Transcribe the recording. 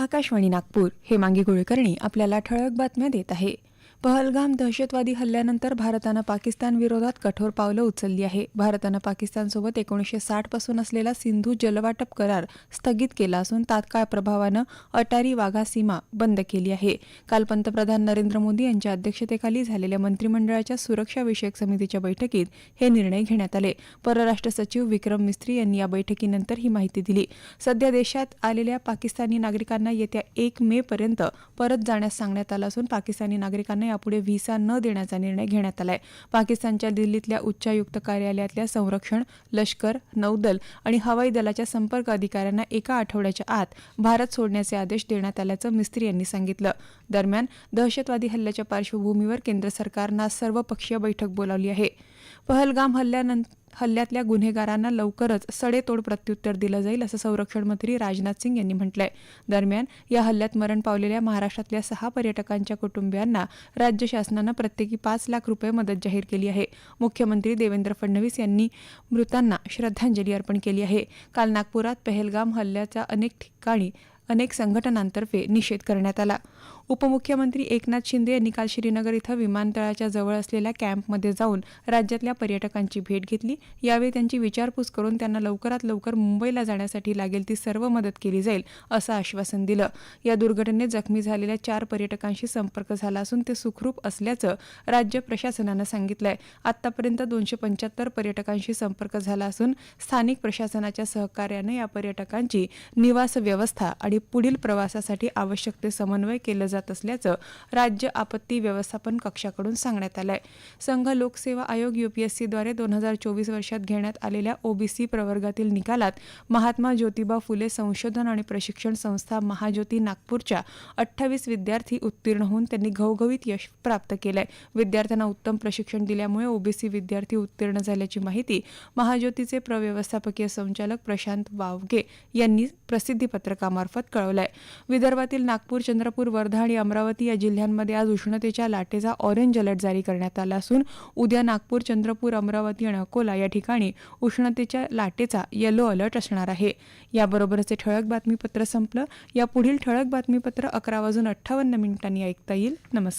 आकाशवाणी नागपूर हे मांगी कुलकर्णी आपल्याला ठळक बातम्या देत आहे. पहलगाम दहशतवादी हल्ल्यानंतर भारतानं पाकिस्तान विरोधात कठोर पावलं उचलली आहे. भारतानं पाकिस्तानसोबत एकोणीसशे साठपासून असलेला सिंधू जलवाटप करार स्थगित केला असून तात्काळ प्रभावानं अटारी वाघा सीमा बंद केली आहे. काल पंतप्रधान नरेंद्र मोदी यांच्या अध्यक्षतेखाली झालेल्या मंत्रिमंडळाच्या सुरक्षाविषयक समितीच्या बैठकीत हे निर्णय घेण्यात आले. परराष्ट्र सचिव विक्रम मिस्त्री यांनी या बैठकीनंतर ही माहिती दिली. सध्या देशात आलेल्या पाकिस्तानी नागरिकांना येत्या एक मे पर्यंत परत जाण्यास सांगण्यात आलं असून पाकिस्तानी नागरिकांना यापुढे व्हिसा न देण्याचा निर्णय घेण्यात आलाय. पाकिस्तानच्या दिल्लीतल्या उच्चायुक्त कार्यालयातल्या संरक्षण लष्कर नौदल आणि हवाई दलाच्या संपर्क अधिकाऱ्यांना एका आठवड्याच्या आत भारत सोडण्याचे आदेश देण्यात आल्याचं मिस्त्री यांनी सांगितलं. दरम्यान दहशतवादी हल्ल्याच्या पार्श्वभूमीवर केंद्र सरकारनं सर्वपक्षीय बैठक बोलावली आहे. पहलगाम हल्ल्यानंतर हल्ल्यातल्या गुन्हेगारांना लवकरच सडेतोड प्रत्युत्तर दिलं जाईल असं संरक्षण मंत्री राजनाथ सिंग यांनी म्हटलंय. दरम्यान या हल्ल्यात मरण पावलेल्या महाराष्ट्रातल्या सहा पर्यटकांच्या कुटुंबियांना राज्य शासनानं प्रत्येकी पाच लाख रुपये मदत जाहीर केली आहे. मुख्यमंत्री देवेंद्र फडणवीस यांनी मृतांना श्रद्धांजली अर्पण केली आहे. काल नागपुरात पहलगाम हल्ल्याचा अनेक ठिकाणी अनेक संघटनांतर्फे निषेध करण्यात आला. उपमुख्यमंत्री एकनाथ शिंदे यांनी काल श्रीनगर इथं विमानतळाच्या जवळ असलेल्या कॅम्पमध्ये जाऊन राज्यातल्या पर्यटकांची भेट घेतली. यावेळी त्यांची विचारपूस करून त्यांना लवकरात लवकर मुंबईला जाण्यासाठी लागेल ती सर्व मदत केली जाईल असं आश्वासन दिलं. या दुर्घटनेत जखमी झालेल्या चार पर्यटकांशी संपर्क झाला असून ते सुखरूप असल्याचं राज्य प्रशासनानं सांगितलंय. आतापर्यंत दोनशे पंच्याहत्तर पर्यटकांशी संपर्क झाला असून स्थानिक प्रशासनाच्या सहकार्यानं या पर्यटकांची निवास व्यवस्था आणि पुढील प्रवासासाठी आवश्यक ते समन्वय केलं जात असल्याचं राज्य आपत्ती व्यवस्थापन कक्षाकडून सांगण्यात आलंय. संघ लोकसेवा आयोग युपीएससीद्वारे दोन हजार चोवीस वर्षात घेण्यात आलेल्या ओबीसी प्रवर्गातील निकालात महात्मा ज्योतिबा फुले संशोधन आणि प्रशिक्षण संस्था महाज्योती नागपूरच्या अठ्ठावीस विद्यार्थी उत्तीर्ण होऊन त्यांनी घवघवीत यश प्राप्त केलंय. विद्यार्थ्यांना उत्तम प्रशिक्षण दिल्यामुळे ओबीसी विद्यार्थी उत्तीर्ण झाल्याची माहिती महाज्योतीचे प्रव्यवस्थापकीय संचालक प्रशांत वावगे यांनी प्रसिद्धीपत्रकामार्फत कळवलंय. विदर्भातील नागपूर चंद्रपूर वर्धा आणि अमरावती या जिल्ह्यांमध्ये आज उष्णतेच्या लाटेचा ऑरेंज अलर्ट जारी करण्यात आला असून उद्या नागपूर चंद्रपूर अमरावती आणि अकोला या ठिकाणी उष्णतेच्या लाटेचा येलो अलर्ट असणार आहे. याबरोबरच हे ठळक बातमीपत्र संपलं. या पुढील ठळक बातमीपत्र अकरा वाजून अठ्ठावन्न मिनिटांनी ऐकता येईल. नमस्कार.